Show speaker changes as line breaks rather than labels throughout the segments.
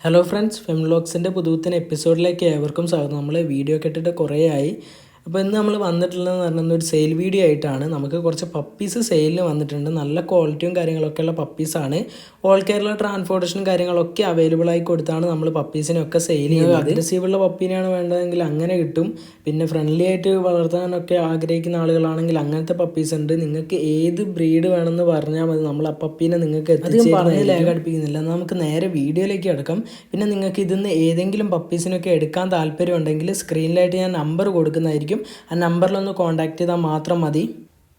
Hello friends ഫെംലോക്സിന്റെ പുതുത്തിന് എപ്പിസോഡിലേക്ക് ഏവർക്കും സ്വാഗതം. നമ്മൾ വീഡിയോ കേട്ടിട്ട് കുറേ ആയി അപ്പോൾ ഇന്ന് നമ്മൾ വന്നിട്ടുള്ളതെന്ന് പറഞ്ഞാൽ ഒരു സെയിൽ വീഡിയോ ആയിട്ടാണ്. നമുക്ക് കുറച്ച് പപ്പീസ് സെയിലിന് വന്നിട്ടുണ്ട്. നല്ല ക്വാളിറ്റിയും കാര്യങ്ങളൊക്കെ ഉള്ള പപ്പീസാണ് ഓൾ കേരള ട്രാൻസ്പോർട്ടേഷനും കാര്യങ്ങളൊക്കെ അവൈലബിൾ ആയി കൊടുത്താണ് നമ്മൾ പപ്പീസിനൊക്കെ സെയിൽ ചെയ്യുന്നത്. അഗ്രസീവ് ഉള്ള പപ്പീനെയാണ് വേണ്ടതെങ്കിൽ അങ്ങനെ കിട്ടും. പിന്നെ ഫ്രണ്ട്ലി ആയിട്ട് വളർത്താനൊക്കെ ആഗ്രഹിക്കുന്ന ആളുകളാണെങ്കിൽ അങ്ങനത്തെ പപ്പീസ് ഉണ്ട്. നിങ്ങൾക്ക് ഏത് ബ്രീഡ് വേണമെന്ന് പറഞ്ഞാൽ മതി. നമ്മൾ ആ പപ്പീനെ നിങ്ങൾക്ക് അധികം പറഞ്ഞ് ലേഖ അടുപ്പിക്കുന്നില്ല. എന്നാൽ നമുക്ക് നേരെ വീഡിയോയിലേക്ക് അടക്കം പിന്നെ നിങ്ങൾക്ക് ഇതിൽ നിന്ന് ഏതെങ്കിലും പപ്പീസിനൊക്കെ എടുക്കാൻ താല്പര്യം ഉണ്ടെങ്കിൽ സ്ക്രീനിലായിട്ട് ഞാൻ നമ്പർ കൊടുക്കുന്നതായിരിക്കും. ആ നമ്പറിലൊന്ന് കോൺടാക്ട് ചെയ്താൽ മാത്രം മതി.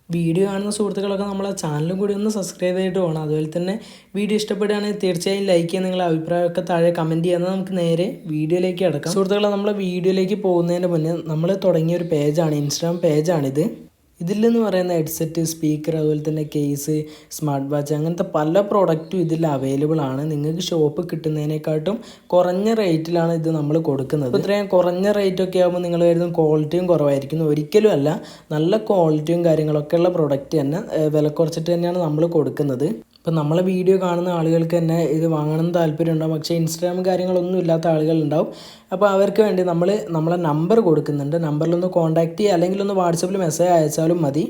വീഡിയോ കാണുന്ന സുഹൃത്തുക്കളൊക്കെ നമ്മളെ ചാനലും കൂടി ഒന്ന് സബ്സ്ക്രൈബ് ചെയ്തിട്ട് പോകണം അതുപോലെ തന്നെ വീഡിയോ ഇഷ്ടപ്പെടുകയാണെങ്കിൽ തീർച്ചയായും ലൈക്ക് ചെയ്യുക. നിങ്ങളുടെ അഭിപ്രായമൊക്കെ താഴെ കമന്റ് ചെയ്യുന്നത് നമുക്ക് നേരെ വീഡിയോയിലേക്ക് അടക്കാം സുഹൃത്തുക്കളെ നമ്മളെ വീഡിയോയിലേക്ക് പോകുന്നതിന് മുന്നേ നമ്മൾ തുടങ്ങിയ ഒരു പേജാണ് ഇൻസ്റ്റാഗ്രാം പേജാണിത് ഇതിലെന്ന് പറയുന്ന ഹെഡ്സെറ്റ് സ്പീക്കർ അതുപോലെ തന്നെ കേസ് സ്മാർട്ട് വാച്ച് അങ്ങനത്തെ പല പ്രോഡക്റ്റും ഇതിൽ അവൈലബിൾ ആണ്. നിങ്ങൾക്ക് ഷോപ്പ് കിട്ടുന്നതിനെക്കാട്ടും കുറഞ്ഞ റേറ്റിലാണ് ഇത് നമ്മൾ കൊടുക്കുന്നത്. ഇത്രയും കുറഞ്ഞ റേറ്റ് ഒക്കെ ആകുമ്പോൾ നിങ്ങൾ കരുതും ക്വാളിറ്റിയും കുറവായിരിക്കും ഒരിക്കലും അല്ല നല്ല ക്വാളിറ്റിയും കാര്യങ്ങളൊക്കെ ഉള്ള പ്രോഡക്റ്റ് തന്നെ വില കുറച്ചിട്ട് തന്നെയാണ് നമ്മൾ കൊടുക്കുന്നത്. ഇപ്പം നമ്മളെ വീഡിയോ കാണുന്ന ആളുകൾക്ക് തന്നെ ഇത് വാങ്ങണം എന്ന് താല്പര്യം പക്ഷേ ഇൻസ്റ്റാഗ്രാം കാര്യങ്ങളൊന്നും ഇല്ലാത്ത ആളുകളുണ്ടാവും അപ്പോൾ അവർക്ക് വേണ്ടി നമ്മൾ നമ്മളെ നമ്പർ കൊടുക്കുന്നുണ്ട്. നമ്പറിലൊന്ന് കോൺടാക്റ്റ് ചെയ്യുക അല്ലെങ്കിൽ ഒന്ന് വാട്സപ്പിൽ മെസ്സേജ് അയച്ചാലും മതി.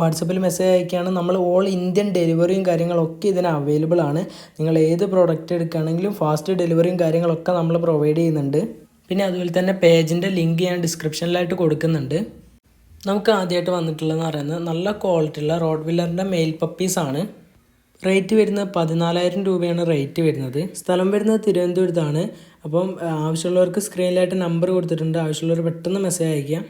വാട്സപ്പിൽ മെസ്സേജ് അയക്കുകയാണ് നമ്മൾ ഓൾ ഇന്ത്യൻ ഡെലിവറിയും കാര്യങ്ങളൊക്കെ ഇതിന് അവൈലബിൾ ആണ്. നിങ്ങൾ ഏത് പ്രോഡക്റ്റ് എടുക്കുകയാണെങ്കിലും ഫാസ്റ്റ് ഡെലിവറിയും കാര്യങ്ങളൊക്കെ നമ്മൾ പ്രൊവൈഡ് ചെയ്യുന്നുണ്ട്. പിന്നെ അതുപോലെ തന്നെ പേജിന്റെ ലിങ്ക് ഞാൻ ഡിസ്ക്രിപ്ഷനിലായിട്ട് കൊടുക്കുന്നുണ്ട്. നമുക്ക് ആദ്യമായിട്ട് വന്നിട്ടുള്ളതെന്ന് പറയുന്നത് നല്ല ക്വാളിറ്റിയുള്ള റോഡ് വില്ലറിന്റെ മെയിൽ പപ്പീസാണ് റേറ്റ് വരുന്നത് പതിനാലായിരം രൂപയാണ് റേറ്റ് വരുന്നത്. സ്ഥലം വരുന്നത് തിരുവനന്തപുരത്താണ്. അപ്പം ആവശ്യമുള്ളവർക്ക് സ്ക്രീനിലായിട്ട് നമ്പർ കൊടുത്തിട്ടുണ്ട്. ആവശ്യമുള്ളവർ പെട്ടെന്ന് മെസ്സേജ് അയക്കുക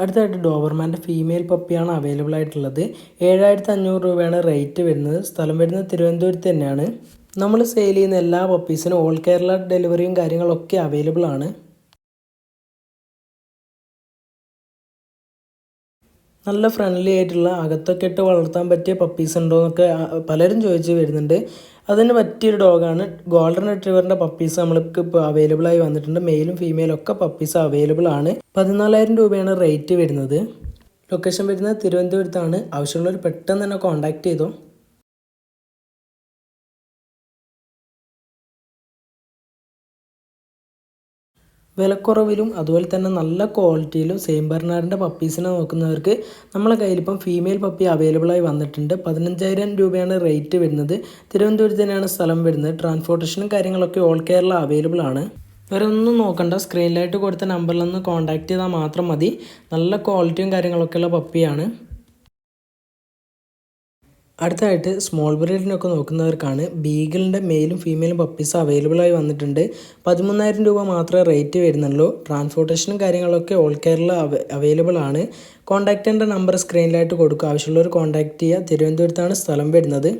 അടുത്തായിട്ട് ഡോബർമാന്റെ ഫീമെയിൽ പപ്പിയാണ് അവൈലബിൾ ആയിട്ടുള്ളത്. ഏഴായിരത്തി അഞ്ഞൂറ് രൂപയാണ് റേറ്റ് വരുന്നത്. സ്ഥലം വരുന്നത് തിരുവനന്തപുരത്ത് തന്നെയാണ്. നമ്മൾ സെയിൽ ചെയ്യുന്ന എല്ലാ പപ്പീസിനും ഓൾ കേരള ഡെലിവറിയും കാര്യങ്ങളൊക്കെ അവൈലബിൾ ആണ്. നല്ല ഫ്രണ്ട്ലി ആയിട്ടുള്ള അകത്തൊക്കെ ഇട്ട് വളർത്താൻ പറ്റിയ പപ്പീസ് ഉണ്ടോ എന്നൊക്കെ പലരും ചോദിച്ച് വരുന്നുണ്ട്. അതിന് പറ്റിയൊരു ഡോഗാണ് ഗോൾഡൻ റിട്രീവറിന്റെ പപ്പീസ് നമ്മൾക്ക് ഇപ്പോൾ അവൈലബിൾ ആയി വന്നിട്ടുണ്ട്. മെയിലും ഫീമെയിലും ഒക്കെ പപ്പീസ് അവൈലബിൾ ആണ്. പതിനാലായിരം രൂപയാണ് റേറ്റ് വരുന്നത്. ലൊക്കേഷൻ വരുന്നത് തിരുവനന്തപുരത്താണ്. ആവശ്യമുള്ളവർ പെട്ടെന്ന് തന്നെ കോൺടാക്ട് ചെയ്തോ വിലക്കുറവിലും അതുപോലെ തന്നെ നല്ല ക്വാളിറ്റിയിലും സെയിം ബർണാടിന്റെ പപ്പീസിനെ നോക്കുന്നവർക്ക് നമ്മളെ കയ്യിലിപ്പം ഫീമെയിൽ പപ്പി അവൈലബിൾ ആയി വന്നിട്ടുണ്ട്. പതിനഞ്ചായിരം രൂപയാണ് റേറ്റ് വരുന്നത്. തിരുവനന്തപുരത്ത് തന്നെയാണ് സ്ഥലം വരുന്നത്. ട്രാൻസ്പോർട്ടേഷനും കാര്യങ്ങളൊക്കെ ഓൾ കേരള അവൈലബിൾ ആണ്. വേറെ ഒന്നും നോക്കണ്ട. സ്ക്രീനിലായിട്ട് കൊടുത്ത നമ്പറിൽ നമ്പറിലൊന്ന് കോൺടാക്ട് ചെയ്താൽ മാത്രം മതി. നല്ല ക്വാളിറ്റിയും കാര്യങ്ങളൊക്കെയുള്ള പപ്പിയാണ് അടുത്തായിട്ട് സ്മോൾ ബ്രീഡിനൊക്കെ നോക്കുന്നവർക്കാണ് ബീഗിളിന്റെ മെയിലും ഫീമെയിലും പപ്പീസ് അവൈലബിൾ ആയി വന്നിട്ടുണ്ട്. പതിമൂന്നായിരം രൂപ മാത്രമേ റേറ്റ് വരുന്നുള്ളൂ. ട്രാൻസ്പോർട്ടേഷനും കാര്യങ്ങളൊക്കെ ഓൾ കേരള അവൈലബിൾ ആണ്. കോൺടാക്റ്റിന്റെ നമ്പർ സ്ക്രീനിലായിട്ട് കൊടുക്കുക. ആവശ്യമുള്ളവർ കോൺടാക്ട് ചെയ്യുക. തിരുവനന്തപുരത്താണ് സ്ഥലം വരുന്നത്.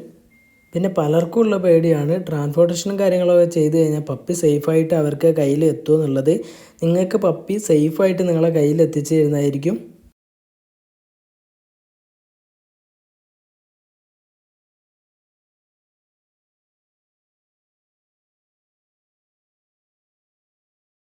പിന്നെ പലർക്കും ഉള്ള പേടിയാണ് ട്രാൻസ്പോർട്ടേഷനും കാര്യങ്ങളൊക്കെ ചെയ്ത് കഴിഞ്ഞാൽ പപ്പി സേഫായിട്ട് അവർക്ക് കയ്യിൽ എത്തുമെന്നുള്ളത് നിങ്ങൾക്ക് പപ്പി സേഫായിട്ട് നിങ്ങളെ കയ്യിൽ എത്തിച്ചു തരുന്നതായിരിക്കും.